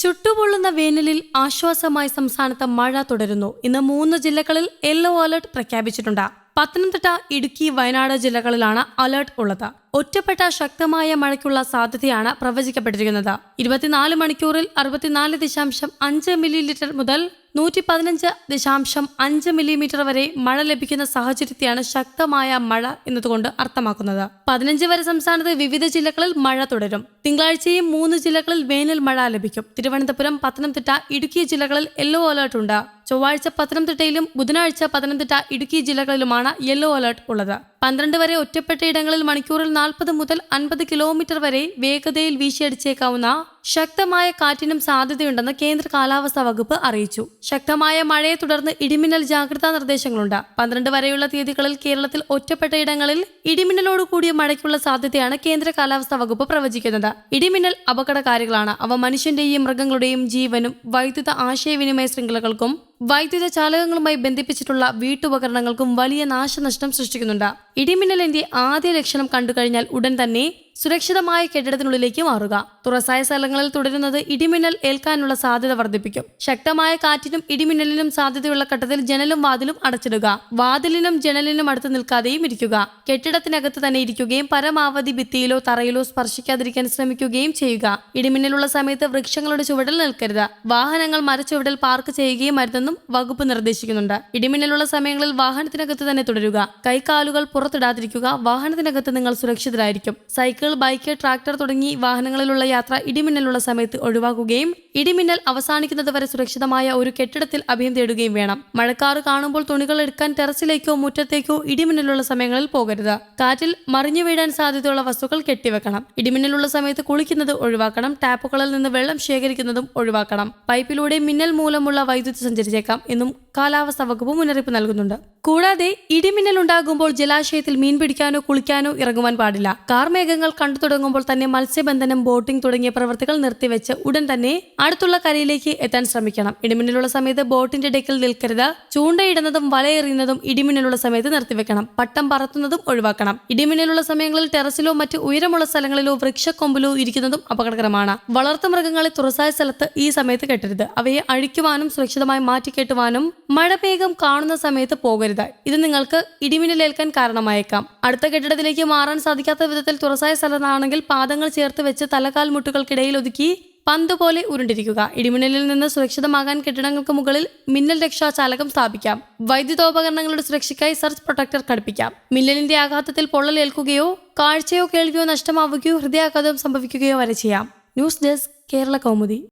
ചുട്ടുപൊള്ളുന്ന വേനലിൽ ആശ്വാസമായി സംസ്ഥാനത്ത് മഴ തുടരുന്നു. ഇന്ന് മൂന്ന് ജില്ലകളിൽ യെല്ലോ അലർട്ട് പ്രഖ്യാപിച്ചിട്ടുണ്ട്. പത്തനംതിട്ട ഇടുക്കി വയനാട് ജില്ലകളിലാണ് അലർട്ട് ഉള്ളത്. ഒറ്റപ്പെട്ട ശക്തമായ മഴയ്ക്കുള്ള സാധ്യതയാണ് പ്രവചിക്കപ്പെട്ടിരിക്കുന്നത്. ഇരുപത്തിനാല് മണിക്കൂറിൽ അറുപത്തിനാല് ദശാംശം അഞ്ച് മില്ലി ലിറ്റർ മുതൽ നൂറ്റി പതിനഞ്ച് ദശാംശം അഞ്ച് മില്ലിമീറ്റർ വരെ മഴ ലഭിക്കുന്ന സാഹചര്യത്തെയാണ് ശക്തമായ മഴ എന്നതുകൊണ്ട് അർത്ഥമാക്കുന്നത്. പതിനഞ്ച് വരെ സംസ്ഥാനത്ത് വിവിധ ജില്ലകളിൽ മഴ തുടരും. തിങ്കളാഴ്ചയും മൂന്ന് ജില്ലകളിൽ വേനൽ മഴ ലഭിക്കും. തിരുവനന്തപുരം പത്തനംതിട്ട ഇടുക്കി ജില്ലകളിൽ യെല്ലോ അലർട്ട് ഉണ്ട്. ചൊവ്വാഴ്ച പത്തനംതിട്ടയിലും ബുധനാഴ്ച പത്തനംതിട്ട ഇടുക്കി ജില്ലകളിലുമാണ് യെല്ലോ അലർട്ട് ഉള്ളത്. പന്ത്രണ്ട് വരെ ഒറ്റപ്പെട്ട ഇടങ്ങളിൽ മണിക്കൂറിൽ നാൽപ്പത് മുതൽ അൻപത് കിലോമീറ്റർ വരെ വേഗതയിൽ വീശിയടിച്ചേക്കാവുന്ന ശക്തമായ കാറ്റിനും സാധ്യതയുണ്ടെന്ന് കേന്ദ്ര കാലാവസ്ഥാ വകുപ്പ് അറിയിച്ചു. ശക്തമായ മഴയെ തുടർന്ന് ഇടിമിന്നൽ ജാഗ്രതാ നിർദ്ദേശങ്ങളുണ്ട്. പന്ത്രണ്ട് വരെയുള്ള തീയതികളിൽ കേരളത്തിൽ ഒറ്റപ്പെട്ട ഇടങ്ങളിൽ ഇടിമിന്നലോടുകൂടിയ മഴയ്ക്കുള്ള സാധ്യതയാണ് കേന്ദ്ര കാലാവസ്ഥാ വകുപ്പ് പ്രവചിക്കുന്നത്. ഇടിമിന്നൽ അപകടകാരികളാണ്. അവ മനുഷ്യന്റെയും മൃഗങ്ങളുടെയും ജീവനും വൈദ്യുത ആശയവിനിമയ ശൃംഖലകൾക്കും വൈദ്യുത ചാലകങ്ങളുമായി ബന്ധിപ്പിച്ചിട്ടുള്ള വീട്ടുപകരണങ്ങൾക്കും വലിയ നാശനഷ്ടം സൃഷ്ടിക്കുന്നുണ്ട്. ഇടിമിന്നലിന്റെ ആദ്യ ലക്ഷണം കണ്ടുകഴിഞ്ഞാൽ ഉടൻ തന്നെ സുരക്ഷിതമായ കെട്ടിടത്തിനുള്ളിലേക്ക് മാറുക. തുറസായ സ്ഥലങ്ങളിൽ തുടരുന്നത് ഇടിമിന്നൽ ഏൽക്കാനുള്ള സാധ്യത വർദ്ധിപ്പിക്കും. ശക്തമായ കാറ്റിനും ഇടിമിന്നലിനും സാധ്യതയുള്ള ഘട്ടത്തിൽ ജനലും വാതിലും അടച്ചിടുക. വാതിലിനും ജനലിനും അടുത്ത് നിൽക്കാതെയും ഇരിക്കുക. കെട്ടിടത്തിനകത്ത് തന്നെ ഇരിക്കുകയും പരമാവധി ഭിത്തിയിലോ തറയിലോ സ്പർശിക്കാതിരിക്കാൻ ശ്രമിക്കുകയും ചെയ്യുക. ഇടിമിന്നലുള്ള സമയത്ത് വൃക്ഷങ്ങളുടെ ചുവടിൽ നിൽക്കരുത്. വാഹനങ്ങൾ മരച്ചുവടൽ പാർക്ക് ചെയ്യുകയും മരുന്നെന്നും വകുപ്പ് നിർദ്ദേശിക്കുന്നുണ്ട്. ഇടിമിന്നലുള്ള സമയങ്ങളിൽ വാഹനത്തിനകത്ത് തന്നെ തുടരുക. കൈകാലുകൾ പുറത്തിടാതിരിക്കുക. വാഹനത്തിനകത്ത് നിങ്ങൾ സുരക്ഷിതരായിരിക്കും. സൈക്കിൾ ബൈക്ക് ട്രാക്ടർ തുടങ്ങി വാഹനങ്ങളിലുള്ള യാത്ര ഇടിമിന്നലുള്ള സമയത്ത് ഒഴിവാക്കുകയും ഇടിമിന്നൽ അവസാനിക്കുന്നത് വരെ സുരക്ഷിതമായ ഒരു കെട്ടിടത്തിൽ അഭയം തേടുകയും വേണം. മഴക്കാറ് കാണുമ്പോൾ തുണികൾ എടുക്കാൻ ടെറസിലേക്കോ മുറ്റത്തേക്കോ ഇടിമിന്നലുള്ള സമയങ്ങളിൽ പോകരുത്. കാറ്റിൽ മറിഞ്ഞു വീഴാൻ സാധ്യതയുള്ള വസ്തുക്കൾ കെട്ടിവെക്കണം. ഇടിമിന്നലുള്ള സമയത്ത് കുളിക്കുന്നത് ഒഴിവാക്കണം. ടാപ്പുകളിൽ നിന്ന് വെള്ളം ശേഖരിക്കുന്നതും ഒഴിവാക്കണം. പൈപ്പിലൂടെ മിന്നൽ മൂലമുള്ള വൈദ്യുതി സഞ്ചരിച്ചേക്കാം എന്നും കാലാവസ്ഥാ വകുപ്പ് മുന്നറിയിപ്പ് നൽകുന്നുണ്ട്. കൂടാതെ ഇടിമിന്നൽ ഉണ്ടാകുമ്പോൾ ജലാശയത്തിൽ മീൻ പിടിക്കാനോ കുളിക്കാനോ ഇറങ്ങുവാൻ പാടില്ല. കാർമേഘങ്ങൾ കണ്ടു തുടങ്ങുമ്പോൾ തന്നെ മത്സ്യബന്ധനം ബോട്ടിംഗ് തുടങ്ങിയ പ്രവൃത്തികൾ നിർത്തിവെച്ച് ഉടൻ തന്നെ അടുത്തുള്ള കരയിലേക്ക് എത്താൻ ശ്രമിക്കണം. ഇടിമിന്നലുള്ള സമയത്ത് ബോട്ടിന്റെ ഡെക്കിൽ നിൽക്കരുത്. ചൂണ്ടയിടുന്നതും വലയെറിയുന്നതും ഇടിമിന്നലുള്ള സമയത്ത് നിർത്തിവെക്കണം. പട്ടം പറത്തുന്നതും ഒഴിവാക്കണം. ഇടിമിന്നലുള്ള സമയങ്ങളിൽ ടെറസിലോ മറ്റ് ഉയരമുള്ള സ്ഥലങ്ങളിലോ വൃക്ഷക്കൊമ്പിലോ ഇരിക്കുന്നതും അപകടകരമാണ്. വളർത്തു മൃഗങ്ങളെ തുറസായ സ്ഥലത്ത് ഈ സമയത്ത് കെട്ടരുത്. അവയെ അഴിക്കുവാനും സുരക്ഷിതമായി മാറ്റിക്കെട്ടുവാനും മഴമേഘം കാണുന്ന സമയത്ത് പോകരുത്. ഇത് നിങ്ങൾക്ക് ഇടിമിന്നലേൽക്കാൻ കാരണമായേക്കാം. അടുത്ത കെട്ടിടത്തിലേക്ക് മാറാൻ സാധിക്കാത്ത വിധത്തിൽ തുറസായ സ്ഥലത്താണെങ്കിൽ പാദങ്ങൾ ചേർത്ത് വെച്ച് തലകാൽ മുട്ടുകൾക്കിടയിൽ ഒതുക്കി പന്ത് പോലെ ഉരുണ്ടിരിക്കുക. ഇടിമിന്നലിൽ നിന്ന് സുരക്ഷിതമാകാൻ കെട്ടിടങ്ങൾക്ക് മുകളിൽ മിന്നൽ രക്ഷാചാലകം സ്ഥാപിക്കാം. വൈദ്യുതോപകരണങ്ങളുടെ സുരക്ഷയ്ക്കായി സർച്ച് പ്രൊട്ടക്ടർ ഘടിപ്പിക്കാം. മിന്നലിന്റെ ആഘാതത്തിൽ പൊള്ളലേൽക്കുകയോ കാഴ്ചയോ കേൾവിയോ നഷ്ടമാവുകയോ ഹൃദയാഘാതം സംഭവിക്കുകയോ വരെ ചെയ്യാം. News desk Kerala Kaumudi.